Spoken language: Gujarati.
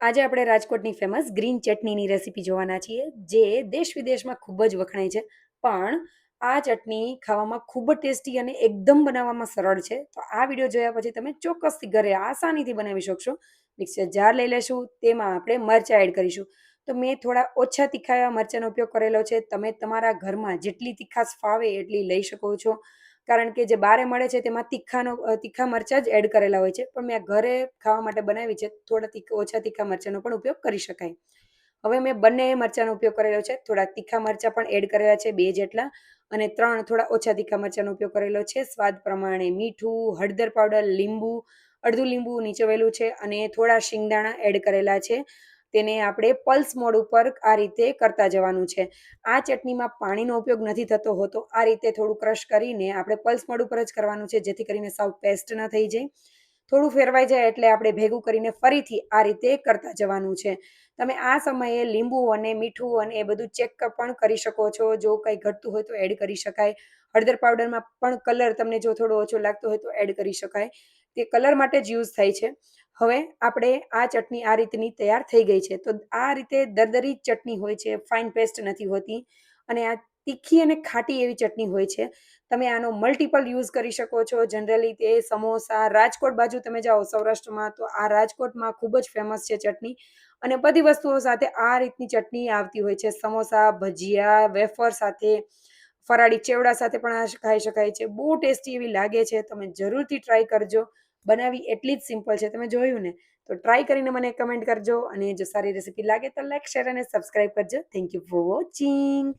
આજે આપણે રાજકોટની ફેમસ ગ્રીન ચટણીની રેસીપી જોવાના છીએ, જે દેશ વિદેશમાં ખૂબ જ વખણાય છે. પણ આ ચટણી ખાવામાં ખૂબ જ ટેસ્ટી અને એકદમ બનાવવામાં સરળ છે. તો આ વીડિયો જોયા પછી તમે ચોક્કસથી ઘરે આસાનીથી બનાવી શકશો. મિક્સર જાર લઈ લેશું, તેમાં આપણે મરચાં એડ કરીશું. તો મેં થોડા ઓછા તીખા એવા મરચાંનો ઉપયોગ કરેલો છે. તમે તમારા ઘરમાં જેટલી તીખાશ ફાવે એટલી લઈ શકો છો. કારણ કે જે બારે મળે છે તેમાં તીખાનો તીખા મરચાં જ એડ કરેલા હોય છે. પણ મેં ઘરે ખાવા માટે બનાવી છે, થોડા તીખા, ઓછા તીખા મરચાંનો પણ ઉપયોગ કરી શકાય. હવે મેં બંને મરચાંનો ઉપયોગ કરેલો છે. થોડા તીખા મરચાં પણ એડ કરેલા છે, બે જેટલા. અને ત્રણ થોડા ઓછા તીખા મરચાંનો ઉપયોગ કરેલો છે. સ્વાદ પ્રમાણે મીઠું, હળદર પાવડર, લીંબુ, અડધું લીંબુ નીચવેલું છે અને થોડા શિંગદાણા એડ કરેલા છે. તેને આપણે પલ્સ મોડ ઉપર આ રીતે કરતા જવાનું છે. આ ચટણીમાં પાણીનો ઉપયોગ નથી થતો હોતો. આ રીતે થોડું ક્રશ કરીને આપણે પલ્સ મોડ ઉપર જ કરવાનું છે, જેથી કરીને સાવ પેસ્ટ ન થઈ જાય. થોડું ફેરવાઈ જાય એટલે આપણે ભેગું કરીને ફરીથી આ રીતે કરતા જવાનું છે. તમે આ સમયે લીંબુ અને મીઠું અને એ બધું ચેક પણ કરી શકો છો. જો કંઈ ઘટતું હોય તો એડ કરી શકાય. હળદર પાવડરમાં પણ કલર તમને જો થોડો ઓછો લાગતો હોય તો એડ કરી શકાય. તે કલર માટે જ યુઝ થાય છે. હવે આપણે આ ચટણી આ રીતની તૈયાર થઈ ગઈ છે. તો આ રીતે દરદરી ચટણી હોય છે ફાઇન પેસ્ટ નથી હોતી અને આ તીખી અને ખાટી એવી ચટણી હોય છે. તમે આનો મલ્ટિપલ યુઝ કરી શકો છો. જનરલી તે સમોસા, રાજકોટ બાજુ તમે જાઓ સૌરાષ્ટ્રમાં તો આ રાજકોટમાં ખૂબ જ ફેમસ છે ચટણી. અને બધી વસ્તુઓ સાથે આ રીતની ચટણી આવતી હોય છે. સમોસા, ભજીયા, વેફર સાથે, ફરાળી ચેવડા સાથે પણ આ ખાઈ શકાય છે. બહુ ટેસ્ટી એવી લાગે છે. તમે જરૂરથી ટ્રાય કરજો. બનાવી એટલી જ સિમ્પલ છે. તમે જોયું ને? તો ટ્રાય કરીને મને કમેન્ટ કરજો અને જો સારી રેસીપી લાગે તો લાઈક શેર અને સબસ્ક્રાઈબ કરજો. Thank you for watching